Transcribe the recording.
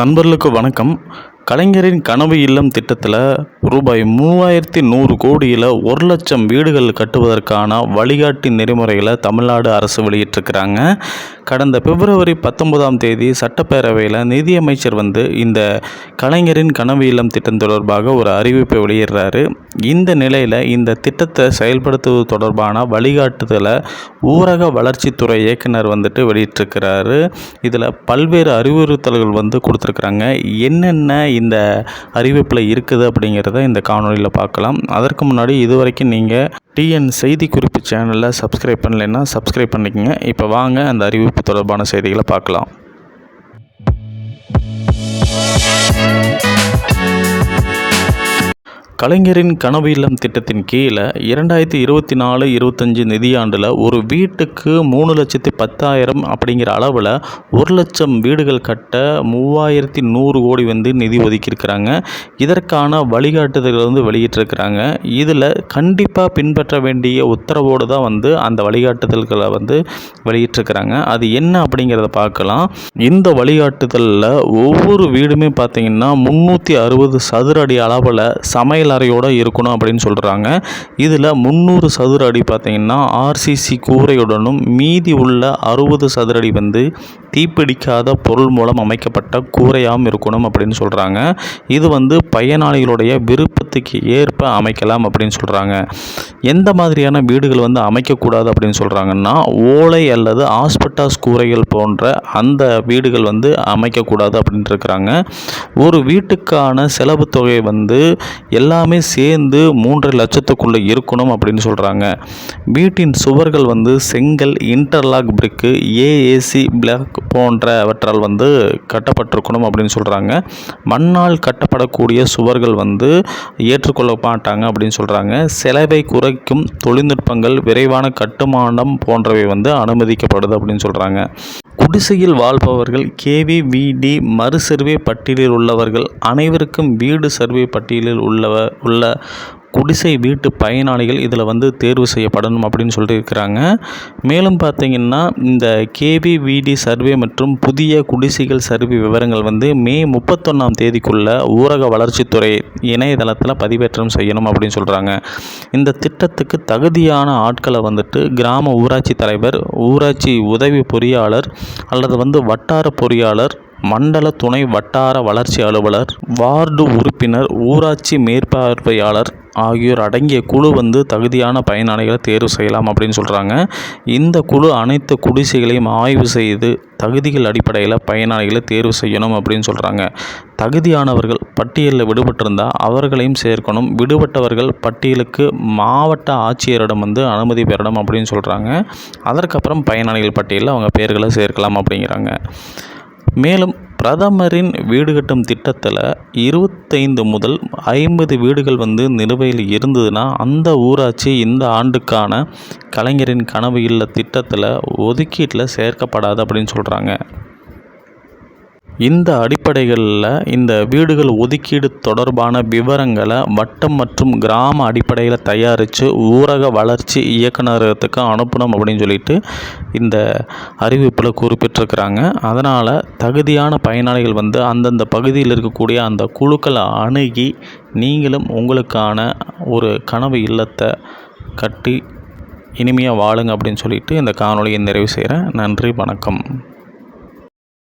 நண்பர்களுக்கு வணக்கம். கலைஞரின் கனவு இல்லம் திட்டத்தில் ரூபாய் மூவாயிரத்தி நூறு கோடியில் ஒரு லட்சம் வீடுகள் கட்டுவதற்கான வழிகாட்டி நெறிமுறைகளை தமிழ்நாடு அரசு வெளியிட்டிருக்கிறாங்க. கடந்த பிப்ரவரி பத்தொன்பதாம் தேதி சட்டப்பேரவையில் நிதியமைச்சர் வந்து இந்த கலைஞரின் கனவு இல்லம் திட்டம் தொடர்பாக ஒரு அறிவிப்பை வெளியிடுறாரு. இந்த நிலையில் இந்த திட்டத்தை செயல்படுத்துவது தொடர்பான வழிகாட்டுதலை ஊரக வளர்ச்சித்துறை இயக்குனர் வந்துட்டு வெளியிட்டிருக்கிறாரு. இதில் பல்வேறு அறிவுறுத்தல்கள் வந்து கொடுத்துருக்குறாங்க. என்னென்ன இந்த அறிவிப்பில் இருக்குது அப்படிங்கிறத இந்த காணொலியில் பார்க்கலாம். அதற்கு முன்னாடி இது வரைக்கும் நீங்கள் டிஎன் செய்தி குறிப்பு சேனலில் சப்ஸ்கிரைப் பண்ணலைன்னா சப்ஸ்கிரைப் பண்ணிக்கங்க. இப்போ வாங்க அந்த அறிவிப்பு தொடர்பான செய்திகளை பார்க்கலாம். கலைஞரின் கனவு இல்லம் திட்டத்தின் கீழே இரண்டாயிரத்தி இருபத்தி நாலு இருபத்தஞ்சி நிதியாண்டில் ஒரு வீட்டுக்கு மூணு லட்சத்தி பத்தாயிரம் அப்படிங்கிற அளவில் ஒரு லட்சம் வீடுகள் கட்ட மூவாயிரத்தி நூறு கோடி வந்து நிதி ஒதுக்கியிருக்கிறாங்க. இதற்கான வழிகாட்டுதல்கள் வந்து வெளியிட்டிருக்கிறாங்க. இதில் கண்டிப்பாக பின்பற்ற வேண்டிய உத்தரவோடு தான் வந்து அந்த வழிகாட்டுதல்களை வந்து வெளியிட்டிருக்கிறாங்க. அது என்ன அப்படிங்கிறத பார்க்கலாம். இந்த வழிகாட்டுதலில் ஒவ்வொரு வீடுமே பார்த்திங்கன்னா முந்நூற்றி அறுபது சதுர அடி அளவில் சமையல் அறையோடு இருக்கணும் அப்படின்னு சொல்கிறாங்க இதில் முந்நூறு சதுர அடி பார்த்திங்கன்னா ஆர்சிசி கூரையுடனும் மீதி உள்ள அறுபது சதுர அடி வந்து தீப்பிடிக்காத பொருள் மூலம் அமைக்கப்பட்ட கூரையாகவும் இருக்கணும் அப்படின்னு சொல்கிறாங்க இது வந்து பயனாளிகளுடைய விருப்பத்துக்கு ஏற்ப அமைக்கலாம் அப்படின்னு சொல்கிறாங்க எந்த மாதிரியான வீடுகள் வந்து அமைக்கக்கூடாது அப்படின்னு சொல்கிறாங்கன்னா ஓலை அல்லது ஆஸ்பட்டாஸ் கூரைகள் போன்ற அந்த வீடுகள் வந்து அமைக்கக்கூடாது அப்படின்ட்டு இருக்கிறாங்க. ஒரு வீட்டுக்கான செலவு தொகை வந்து எல்லா எல்லாமே சேர்ந்து மூன்றரை லட்சத்துக்குள்ளே இருக்கணும் அப்படின்னு சொல்கிறாங்க வீட்டின் சுவர்கள் வந்து செங்கல் இன்டர்லாக் பிரிக்கு ஏஏசி பிளாக் போன்றவற்றால் வந்து கட்டப்பட்டிருக்கணும் அப்படின்னு சொல்கிறாங்க மண்ணால் கட்டப்படக்கூடிய சுவர்கள் வந்து ஏற்றுக்கொள்ள மாட்டாங்க அப்படின்னு சொல்கிறாங்க செலவை குறைக்கும் தொழில்நுட்பங்கள் விரைவான கட்டுமானம் போன்றவை வந்து அனுமதிக்கப்படுது அப்படின்னு சொல்கிறாங்க குடிசையில் வாழ்பவர்கள் கேவிவிடி மறுசர்வே பட்டியலில் உள்ளவர்கள். அனைவருக்கும் வீடு சர்வே பட்டியலில் உள்ளவ உள்ள குடிசை வீட்டு பயனாளிகள் இதில் வந்து தேர்வு செய்யப்படணும் அப்படின்னு சொல்லிட்டு இருக்கிறாங்க. மேலும் பார்த்திங்கன்னா இந்த கேவிவிடி சர்வே மற்றும் புதிய குடிசைகள் சர்வே விவரங்கள் வந்து மே முப்பத்தொன்னாம் தேதிக்குள்ள ஊரக வளர்ச்சித்துறை இணையதளத்தில் பதிவேற்றம் செய்யணும் அப்படின்னு சொல்கிறாங்க இந்த திட்டத்துக்கு தகுதியான ஆட்களை வந்துட்டு கிராம ஊராட்சி தலைவர் ஊராட்சி உதவி பொறியாளர் அல்லது வந்து வட்டார பொறியாளர் மண்டல துணை வட்டார வளர்ச்சி அலுவலர் வார்டு உறுப்பினர் ஊராட்சி மேற்பார்வையாளர் ஆகியோர் அடங்கிய குழு வந்து தகுதியான பயனாளிகளை தேர்வு செய்யலாம் அப்படின்னு சொல்கிறாங்க இந்த குழு அனைத்து குடிசைகளையும் ஆய்வு செய்து தகுதிகள் அடிப்படையில் பயனாளிகளை தேர்வு செய்யணும் அப்படின்னு சொல்கிறாங்க தகுதியானவர்கள் பட்டியலில் விடுபட்டிருந்தால் அவர்களையும் சேர்க்கணும். விடுபட்டவர்கள் பட்டியலுக்கு மாவட்ட ஆட்சியரிடம் வந்து அனுமதி பெறணும் அப்படின்னு சொல்கிறாங்க அதற்கப்புறம் பயனாளிகள் பட்டியலில் அவங்க பேர்களை சேர்க்கலாம் அப்படிங்கிறாங்க. மேலும் பிரதமரின் வீடு கட்டும் திட்டத்தில் இருபத்தைந்து முதல் ஐம்பது வீடுகள் வந்து நிலுவையில் இருந்ததுன்னா அந்த ஊராட்சி இந்த ஆண்டுக்கான கலைஞரின் கனவு இல்லை திட்டத்தில் ஒதுக்கீட்டில் சேர்க்கப்படாது அப்படின்னு சொல்கிறாங்க இந்த அடிப்படைகளில் இந்த வீடுகள் ஒதுக்கீடு தொடர்பான விவரங்களை வட்டம் மற்றும் கிராம அடிப்படையில் தயாரித்து ஊரக வளர்ச்சி இயக்குநரகத்துக்கு அனுப்பணும் அப்படின்னு சொல்லிட்டு இந்த அறிவிப்பில் குறிப்பிட்டிருக்கிறாங்க. அதனால் தகுதியான பயனாளிகள் வந்து அந்தந்த பகுதியில் இருக்கக்கூடிய அந்த குழுக்களை அணுகி நீங்களும் உங்களுக்கான ஒரு கனவு இல்லத்தை கட்டி இனிமையாக வாழுங்க அப்படின்னு சொல்லிட்டு இந்த காணொலியை நிறைவு செய்கிறேன் நன்றி வணக்கம்.